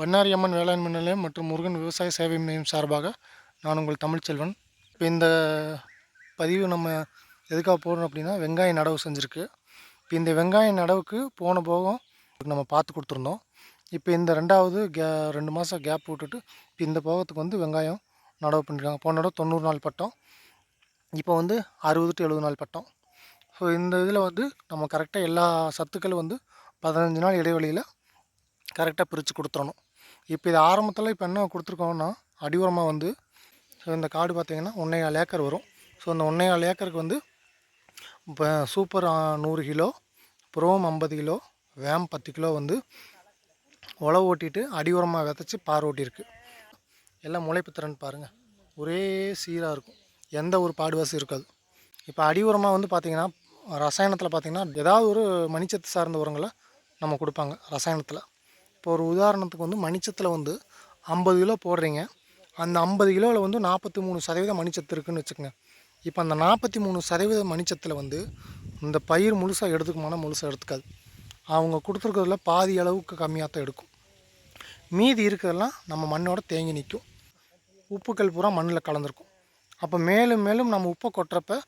பண்ணாரி அம்மன் வேளாண்மை நிலையம் மற்றும் முருகன் விவசாய சேவை மையம் சார்பாக நான் உங்கள் தமிழ்ச்செல்வன் இப்போ இந்த பதிவு நம்ம எதுக்காக போடுறோம் அப்படின்னா வெங்காய நடவு செஞ்சுருக்கு. இப்போ இந்த வெங்காய நடவுக்கு போன போகம் நம்ம பார்த்து கொடுத்துருந்தோம். இப்போ இந்த ரெண்டாவது கே ரெண்டு மாதம் கேப் விட்டுட்டு இப்போ இந்த போகத்துக்கு வந்து வெங்காயம் நடவு பண்ணிருக்காங்க. போன தடவை தொண்ணூறு நாள் பட்டம். இப்போ வந்து அறுபது டு எழுபது நாள் பட்டம். ஸோ இந்த இதில் வந்து நம்ம கரெக்டாக எல்லா சத்துக்களும் வந்து பதினஞ்சு நாள் இடைவெளியில் கரெக்டாக பிரித்து கொடுத்துடணும் இப்போ இது ஆரம்பத்தில் இப்போ என்ன கொடுத்துருக்கோம்னா அடி உரமாக வந்து ஸோ இந்த காடு பார்த்திங்கன்னா ஒன்றே கால் ஏக்கர் வரும். ஸோ இந்த ஒன்றே ஏக்கருக்கு வந்து இப்போ சூப்பர் நூறு கிலோ ப்ரோம் ஐம்பது கிலோ வேம் பத்து கிலோ வந்து உழவு ஓட்டிட்டு அடி உரமாக விதைச்சி பார் ஓட்டியிருக்கு. எல்லாம் முளைப்பு திறன் பாருங்கள் ஒரே சீராக இருக்கும். எந்த ஒரு பாடுவாசி இருக்காது. இப்போ அடி உரமாக வந்து பார்த்திங்கன்னா ரசாயனத்தில் பார்த்திங்கன்னா ஏதாவது ஒரு மணிச்சத்து சார்ந்த உரங்களை நம்ம கொடுப்பாங்க ரசாயனத்தில். இப்போ ஒரு உதாரணத்துக்கு வந்து மணிச்சத்தில் வந்து ஐம்பது கிலோ போடுறீங்க. அந்த ஐம்பது கிலோவில் வந்து நாற்பத்தி மூணு சதவீதம் மணிச்சத்து இருக்குதுன்னு வச்சுக்கோங்க. இப்போ அந்த நாற்பத்தி மூணு சதவீத மணிச்சத்தில் வந்து இந்த பயிர் முழுசாக எடுத்துக்குமானா முழுசாக எடுத்துக்காது. அவங்க கொடுத்துருக்கிறதுல பாதி அளவுக்கு கம்மியாக தான் எடுக்கும். மீதி இருக்கிறதெல்லாம் நம்ம மண்ணோட தேங்கி நிற்கும் உப்புக்கள் பூரா மண்ணில் கலந்துருக்கும். அப்போ மேலும் மேலும் நம்ம உப்பை கொட்டுறப்ப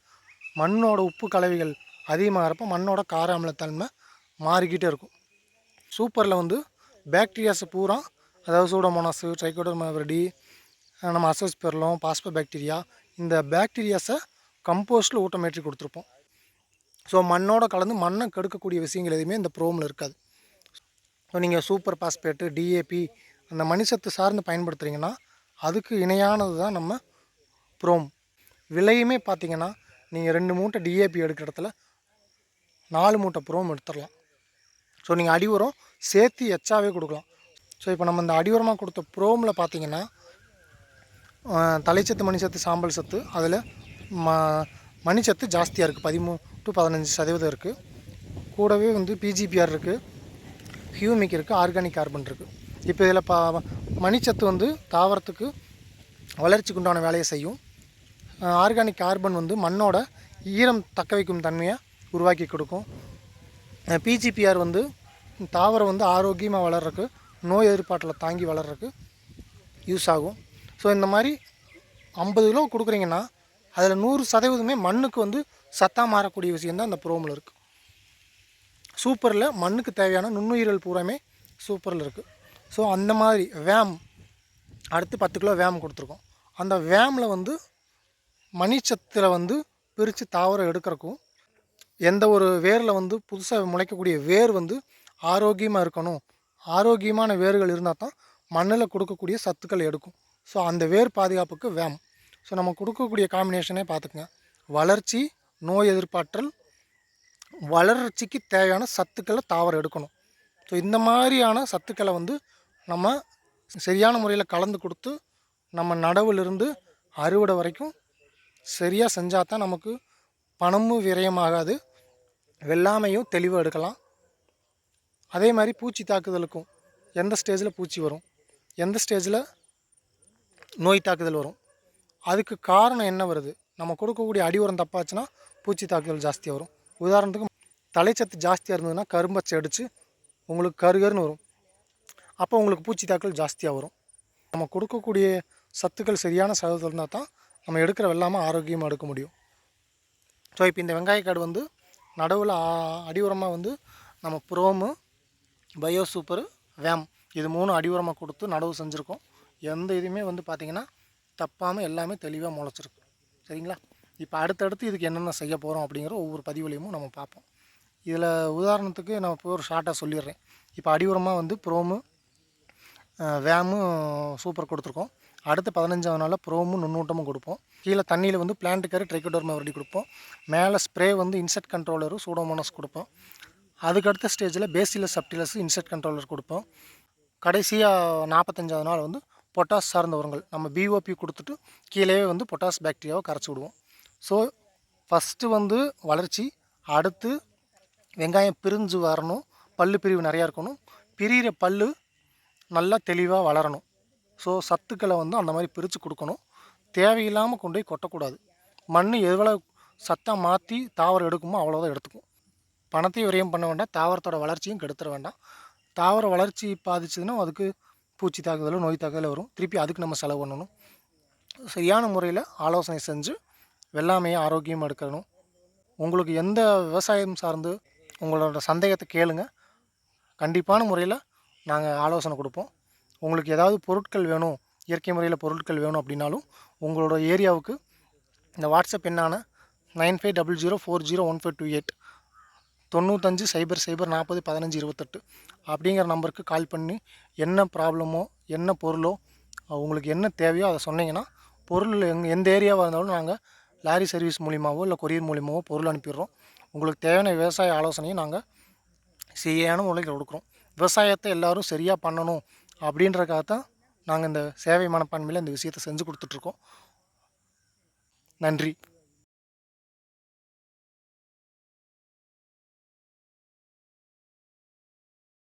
மண்ணோட உப்பு கலவைகள் அதிகமாகிறப்ப மண்ணோட கார அமிலத்தன்மை மாறிக்கிட்டே இருக்கும். சூப்பரில் வந்து பாக்டீரியாஸை பூரா அதாவது சூடோமோனாஸு ட்ரைகோடர்மாவிரடி நம்ம அசோஸ்பெர்லம் பாஸ்போ பேக்டீரியா இந்த பாக்டீரியாஸை கம்போஸ்டில் ஊட்டமேற்றி கொடுத்துருப்போம். ஸோ மண்ணோட கலந்து மண்ணை கெடுக்கக்கூடிய விஷயங்கள் எதுவுமே இந்த ப்ரோமில் இருக்காது. ஸோ நீங்கள் சூப்பர் பாஸ்பேட்டு டிஏபி அந்த மணிசத்து சார்ந்து பயன்படுத்துகிறீங்கன்னா அதுக்கு இணையானது தான் நம்ம ப்ரோம் விலையுமே பார்த்தீங்கன்னா நீங்கள் ரெண்டு மூட்டை டிஏபி எடுக்கிற இடத்துல நாலு மூட்டை ப்ரோம் எடுத்துடலாம். ஸோ நீங்கள் அடி உரம் சேர்த்து எச்சாவே கொடுக்கலாம். ஸோ இப்போ நம்ம இந்த அடிவரமாக கொடுத்த ப்ரோமில் பார்த்தீங்கன்னா தலைச்சத்து மணிச்சத்து சாம்பல் சத்து அதில் ம மணிச்சத்து ஜாஸ்தியாக இருக்குது பதிமூணு டு பதினஞ்சு சதவீதம் இருக்குது கூடவே வந்து பிஜிபிஆர் இருக்குது ஹியூமிக் இருக்குது ஆர்கானிக் கார்பன் இருக்குது இப்போ இதில் பா மணிச்சத்து வந்து தாவரத்துக்கு வளர்ச்சிக்கு உண்டான வேலையை செய்யும். ஆர்கானிக் கார்பன் வந்து மண்ணோட ஈரம் தக்க வைக்கும் தன்மையை உருவாக்கி கொடுக்கும். பிஜிபிஆர் வந்து தாவரம் வந்து ஆரோக்கியமாக வளர்றதுக்கு நோய் எதிர்ப்பாட்டில் தாங்கி வளர்றதுக்கு யூஸ் ஆகும். ஸோ இந்த மாதிரி ஐம்பது கிலோ கொடுக்குறீங்கன்னா அதில் நூறு சதவீதமே மண்ணுக்கு வந்து சத்தாக மாறக்கூடிய விஷயம் தான் அந்த ப்ரோமில் இருக்குது சூப்பரில் மண்ணுக்கு தேவையான நுண்ணுயிர்கள் பூராமே சூப்பரில் இருக்குது ஸோ அந்த மாதிரி வேம் அடுத்து பத்து கிலோ வேம் கொடுத்துருக்கோம். அந்த வேமில் வந்து மணிச்சத்தில் வந்து பிரித்து தாவரம் எடுக்கிறக்கும் எந்த ஒரு வேரில் வந்து புதுசாக முளைக்கக்கூடிய வேர் வந்து ஆரோக்கியமாக இருக்கணும். ஆரோக்கியமான வேர்கள் இருந்தால் தான் மண்ணில் கொடுக்கக்கூடிய சத்துக்கள் எடுக்கும். ஸோ அந்த வேர் பாதுகாப்புக்கு வேம். ஸோ நம்ம கொடுக்கக்கூடிய காம்பினேஷனே பார்த்துக்குங்க. வளர்ச்சி நோய் எதிர்ப்பாற்றல் வளர்ச்சிக்கு தேவையான சத்துக்களை தாவரம் எடுக்கணும். ஸோ இந்த மாதிரியான சத்துக்களை வந்து நம்ம சரியான முறையில் கலந்து கொடுத்து நம்ம நடவுலேருந்து அறுவடை வரைக்கும் சரியாக செஞ்சால் தான் நமக்கு பணமும் விரயமாகாது. வெள்ளாமையும் தெளிவாக எடுக்கலாம். அதே மாதிரி பூச்சி தாக்குதலுக்கும் எந்த ஸ்டேஜில் பூச்சி வரும்? எந்த ஸ்டேஜில் நோய் தாக்குதல் வரும்? அதுக்கு காரணம் என்ன வருது? நம்ம கொடுக்கக்கூடிய அடி உரம் தப்பாச்சுன்னா பூச்சி தாக்குதல் ஜாஸ்தியாக வரும். உதாரணத்துக்கு தலைச்சத்து ஜாஸ்தியாக இருந்ததுன்னா கரும்பச்சை அடித்து உங்களுக்கு கருகருன்னு வரும். அப்போ உங்களுக்கு பூச்சி தாக்குதல் ஜாஸ்தியாக வரும். நம்ம கொடுக்கக்கூடிய சத்துக்கள் சரியான சதவீதம் இருந்தால் தான் நம்ம எடுக்கிற வெள்ளாமை ஆரோக்கியமாக எடுக்க முடியும். ஸோ இப்போ இந்த வெங்காயக்காடு வந்து நடுவில் அடி உரமாக வந்து நம்ம புரோமு பயோ சூப்பர் வேம் இது மூணு அடி உரமாக கொடுத்து நடவு செஞ்சுருக்கோம். எந்த இதுவுமே வந்து பார்த்திங்கன்னா தப்பாமல் எல்லாமே தெளிவாக முளைச்சிருக்கு. சரிங்களா? இப்போ அடுத்தடுத்து இதுக்கு என்னென்ன செய்ய போகிறோம் அப்படிங்கிற ஒவ்வொரு பதிவுலையும் நம்ம பார்ப்போம். இதில் உதாரணத்துக்கு நான் இப்போ ஒரு ஷார்ட்டாக சொல்லிடுறேன். இப்போ அடி உரமாக வந்து ப்ரோமு வேமும் சூப்பர் கொடுத்துருக்கோம். அடுத்து பதினஞ்சாவது நாளில் ப்ரோமும் நுண்ணூட்டமும் கொடுப்போம். கீழே தண்ணியில் வந்து பிளான்ட்டுக்காரு கரு ட்ரைக்கோடர்மா வரடி கொடுப்போம். மேலே ஸ்ப்ரே வந்து இன்செக்ட் கண்ட்ரோலரும் சூடோமோனஸ் கொடுப்போம். அதுக்கடுத்த ஸ்டேஜில் பேசிலஸ் சப்டிலஸ் இன்செக்ட் கண்ட்ரோலர் கொடுப்போம். கடைசியாக நாற்பத்தஞ்சாவது நாள் வந்து பொட்டாஸ் சார்ந்த உரங்கள். நம்ம பிஓபி கொடுத்துட்டு கீழே வந்து பொட்டாஸ் பாக்டீரியாவை கரைச்சி விடுவோம். ஸோ ஃபஸ்ட்டு வந்து வளர்ச்சி அடுத்து வெங்காயம் பிரிஞ்சு வரணும் பல்லு பிரிவு நிறையா இருக்கணும். பிரிகிற பல்லு நல்லா தெளிவாக வளரணும். ஸோ சத்துக்களை வந்து அந்த மாதிரி பிரித்து கொடுக்கணும். தேவையில்லாமல் கொண்டு போய் கொட்டக்கூடாது. மண் எவ்வளோ சத்தாக மாற்றி தாவரம் எடுக்குமோ அவ்வளோதான் எடுத்துக்கும். பணத்தையும் விரயம் பண்ண வேண்டாம். தாவரத்தோட வளர்ச்சியும் கெடுத்துட வேண்டாம். தாவர வளர்ச்சி பாதிச்சதுன்னா அதுக்கு பூச்சி தாக்குதலோ நோய் தாக்குதலோ வரும். திருப்பி அதுக்கு நம்ம செலவு பண்ணணும். சரியான முறையில் ஆலோசனை செஞ்சு வெள்ளாமையை ஆரோக்கியமாக எடுக்கணும். உங்களுக்கு எந்த விவசாயம் சார்ந்து உங்களோட சந்தேகத்தை கேளுங்க. கண்டிப்பான முறையில் நாங்கள் ஆலோசனை கொடுப்போம். உங்களுக்கு ஏதாவது பொருட்கள் வேணும் இயற்கை முறையில் பொருட்கள் வேணும் அப்படின்னாலும் உங்களோட ஏரியாவுக்கு இந்த வாட்ஸ்அப் எண்ணான nine five double zero four zero one five two eight தொண்ணூத்தஞ்சு சைபர் சைபர் நாற்பது பதினஞ்சு இருபத்தெட்டு அப்படிங்கிற நம்பருக்கு கால் பண்ணி என்ன ப்ராப்ளமோ என்ன பொருளோ உங்களுக்கு என்ன தேவையோ அதை சொன்னீங்கன்னா பொருள் எங் எந்த ஏரியாவாக இருந்தாலும் நாங்கள் லாரி சர்வீஸ் மூலியமாவோ இல்லை கொரியர் மூலியமாகவோ பொருள் அனுப்பிடுறோம். உங்களுக்கு தேவையான விவசாய ஆலோசனையும் நாங்கள் சரியான முறையில் கொடுக்குறோம். விவசாயத்தை எல்லோரும் சரியாக பண்ணணும் அப்படின்றக்காக தான் நாங்கள் இந்த சேவை மனப்பான்மையில் இந்த விஷயத்தை செஞ்சு கொடுத்துட்ருக்கோம். நன்றி.